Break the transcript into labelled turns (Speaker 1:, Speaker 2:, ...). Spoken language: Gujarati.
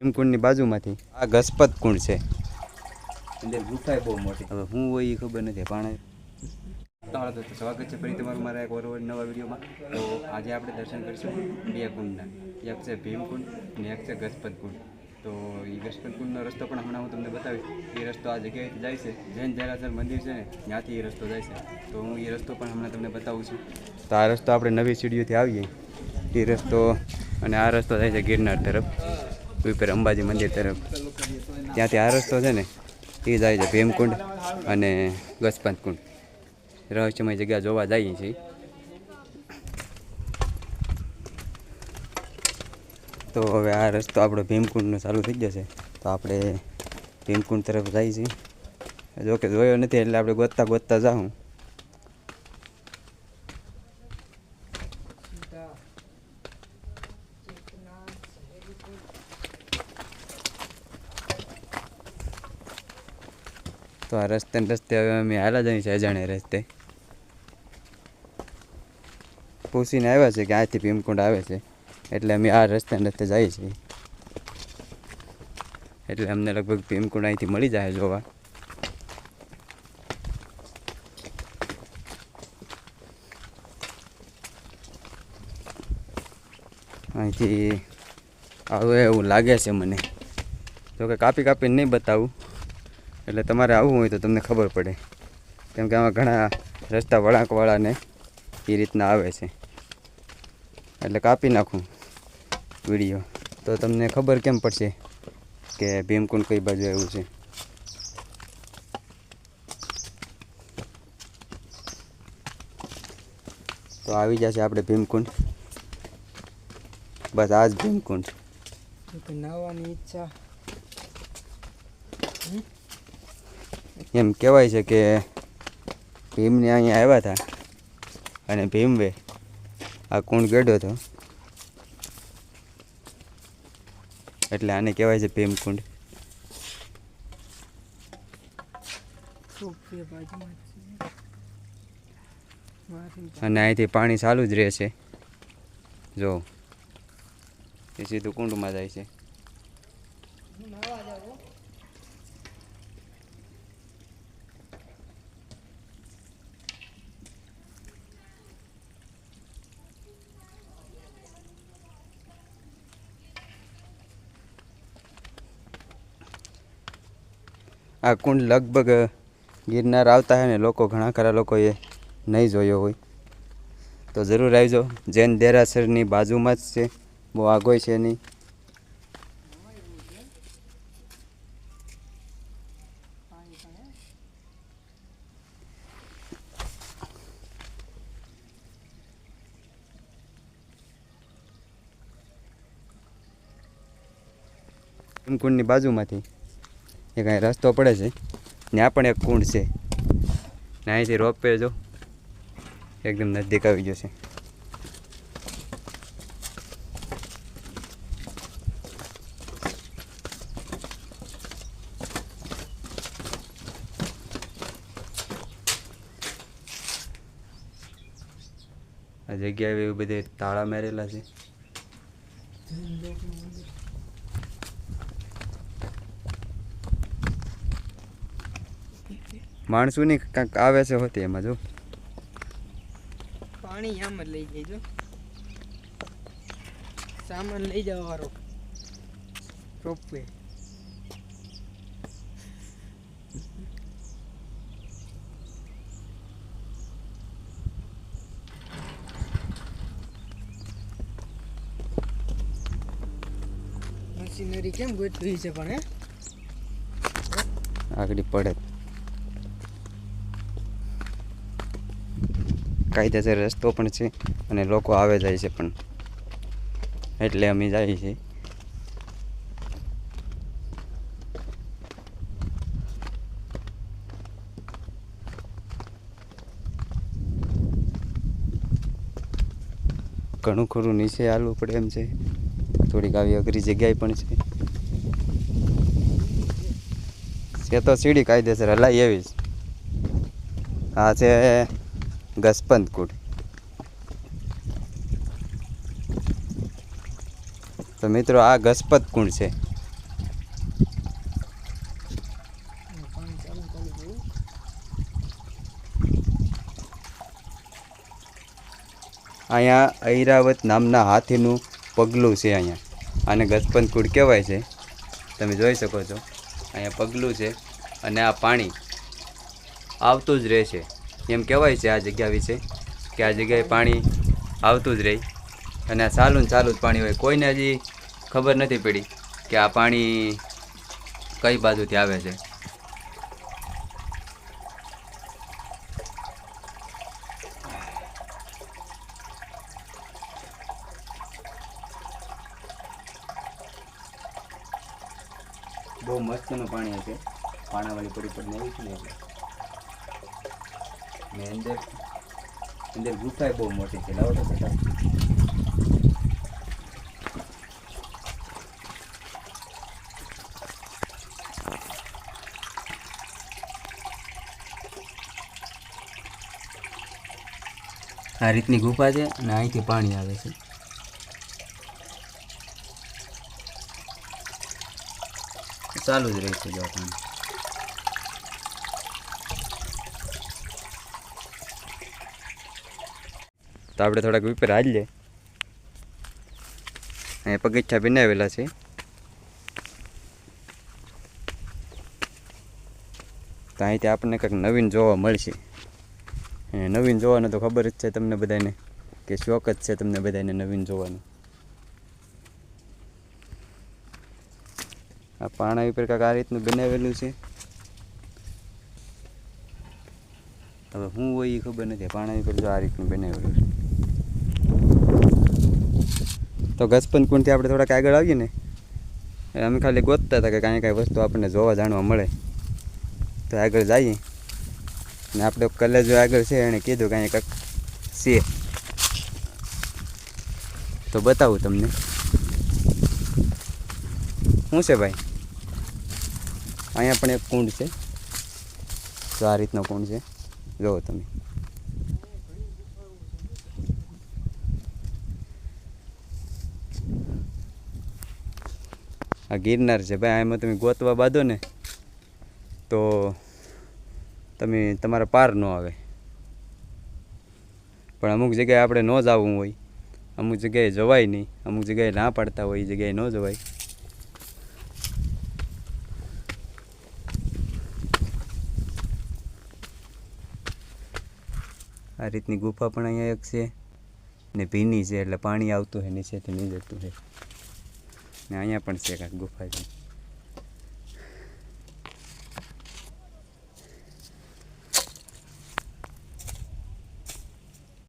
Speaker 1: ભીમકુંડની બાજુમાંથી. આ ગસપત કુંડ છે. અંદર ગુફાએ બહુ મોટી. હવે હું હોય એ ખબર નથી પણ તમારા દોસ્તો સ્વાગત છે. ફરી તમારું મારા એક ઓર નવા વિડીયોમાં. તો આજે આપણે દર્શન કરીશું બે કુંડના. એક છે ભીમકુંડ અને એક છે ગસપત કુંડ. તો એ ગસપત કુંડનો રસ્તો પણ હમણાં હું તમને બતાવીશ. એ રસ્તો આ જગ્યાએથી જાય છે. જૈન જરાસર મંદિર છે ને ત્યાંથી એ રસ્તો જાય છે. તો હું એ રસ્તો પણ હમણાં તમને બતાવું છું. તો આ રસ્તો આપણે નવી સીડીઓથી આવીએ. એ રસ્તો અને આ રસ્તો જાય છે ગિરનાર તરફ. ઉપર અંબાજી મંદિર તરફ. ત્યાંથી આ રસ્તો છે ને, એ જાય છે ભીમકુંડ અને ગસપંત કુંડ. રહસ્યમય જગ્યા જોવા જઈએ છીએ. તો હવે આ રસ્તો આપણો ભીમકુંડનો ચાલુ થઈ જશે તો આપણે ભીમકુંડ તરફ જઈએ છીએ. જોકે જોયો નથી એટલે આપણે ગોતતા ગોતતા જાઉં. તો આ રસ્તે રસ્તે હવે અમે હાલા જઈએ છીએ અજાણે રસ્તે. પૂછીને આવ્યા છે કે અહીંથી ભીમકુંડ આવે છે. એટલે અમે આ રસ્તે રસ્તે જઈએ છીએ. એટલે અમને લગભગ ભીમકુંડ અહીંથી મળી જાય જોવા. અહીંથી આવે એવું લાગે છે મને. જોકે કાપી કાપીને નહીં બતાવું. એટલે તમારે આવવું હોય તો તમને ખબર પડે. કેમ કે આમાં ઘણા રસ્તા વળાંકવાળાને એ રીતના આવે છે. એટલે કાપી નાખું વીડિયો. તો તમને ખબર કેમ પડશે કે ભીમકુંડ કઈ બાજુ આવ્યું છે? તો આવી જશે આપણે ભીમકુંડ. બસ આ જ ભીમકુંડ.
Speaker 2: નાવાની ઈચ્છા.
Speaker 1: એમ કહેવાય છે કે ભીમને અહીંયા આવ્યા હતા અને ભીમવે આ કુંડ ગેડ્યો હતો. એટલે આને કહેવાય છે ભીમકુંડ
Speaker 2: છે. મારી
Speaker 1: અને અહીંથી પાણી ચાલુ જ રહે છે. જો એ સીધું કુંડમાં જાય છે. આ કુંડ લગભગ ગિરનાર આવતા હોય ને, લોકો ઘણા ખરા લોકોએ નહીં જોયો હોય. તો જરૂર આવજો. જૈન દેરાસરની બાજુમાં જ છે. બહુ આગોય છે નહીં. કુંડની બાજુમાંથી. એક અહીં રસ્તો પડે છે. ત્યાં પણ એક કુંડ છે. ને અહીંથી રોપવે જો. એકદમ નજીક આવી જશે આ જગ્યાએ એવી બધે તાળા મારેલા છે. માણસોની કાંઈક આવે છે હોતી એમાં જો.
Speaker 2: પાણી આમ જ લઈ જઈજો સામાન લઈ જવા વાળો રોપવે. મશીનરી કેમ ગોઠવી છે પણ હે?
Speaker 1: આગળ પડે. કાયદેસર રસ્તો પણ છે અને લોકો આવે જાય છે પણ. એટલે અમે જઈએ છીએ. ઘણું ખરું નીચે હાલવું પડે એમ છે. થોડીક આવી અઘરી જગ્યાએ પણ છે. છે તો સીડી કાયદેસર હલાઈ એવી આ છે. ગસપંતકુટ. તો મિત્રો, આ ગસપત કુંડ છે. અહીંયા ઐરાવત નામના હાથીનું પગલું છે અહીંયા. આને ગસપંત કુંડ કહેવાય છે. તમે જોઈ શકો છો. અહીંયા પગલું છે અને આ પાણી આવતું જ રહેશે એમ કહેવાય છે આ જગ્યા વિશે કે આ જગ્યાએ પાણી આવતું જ રહે. અને આ ચાલુ ચાલુ જ પાણી હોય. કોઈને હજી ખબર નથી પડી કે આ પાણી કઈ બાજુથી આવે છે. બહુ મસ્તનું પાણી હશે. પાણાવાળી પડી પડીને આવી છે ને એટલે. ને અંદર અંદર ગુફાએ બહુ મોટી છે લાવો તો બતાવો આ રીતની ગુફા છે અને અહીંથી પાણી આવે છે ચાલુ જ રહેશે જો આ પાણી તો આપણે થોડાક ઉપર હાલીએ. અહીંયા પગથિયા બનાવેલા છે. તો અહીંથી આપણને કંઈક નવીન જોવા મળશે. નવીન જોવાનું તો ખબર જ છે તમને બધાને કે શોખ જ છે તમને બધાને નવીન જોવાનું. આ પાણા ઉપર કાંઈક આ રીતનું બનાવેલું છે. હવે હું હોય એ ખબર નથી, પાણા ઉપર જો આ રીતનું બનાવેલું છે. તો ગસપન કુંડથી આપણે થોડાક આગળ આવીએ ને અમે ખાલી ગોતતા હતા કે કાંઈ કાંઈ વસ્તુ આપણને જોવા જાણવા મળે. તો આગળ જઈએ. ને આપણે કલેજો આગળ છે, એણે કીધું કાંઈ કંઈક છે. તો બતાવું તમને. શું છે ભાઈ? અહીંયા પણ એક કુંડ છે. તો આ રીતનો કુંડ છે. જુઓ તમે. આ ગિરનાર છે ભાઈ, આમાં તમે ગોતવા બાંધો ને, તો તમે તમારા પાર ન આવે. પણ અમુક જગ્યાએ આપણે ન જવું હોય, અમુક જગ્યાએ જવાય નહીં, અમુક જગ્યાએ ના પાડતા હોય, એ જગ્યાએ ન જવાય. આ રીતની ગુફા પણ અહીંયા એક છે ને ભીની છે, એટલે પાણી આવતું હોય, નીચેથી નહીં જતું હોય. ને અહીંયા પણ છે કાંઈક ગુફા છે.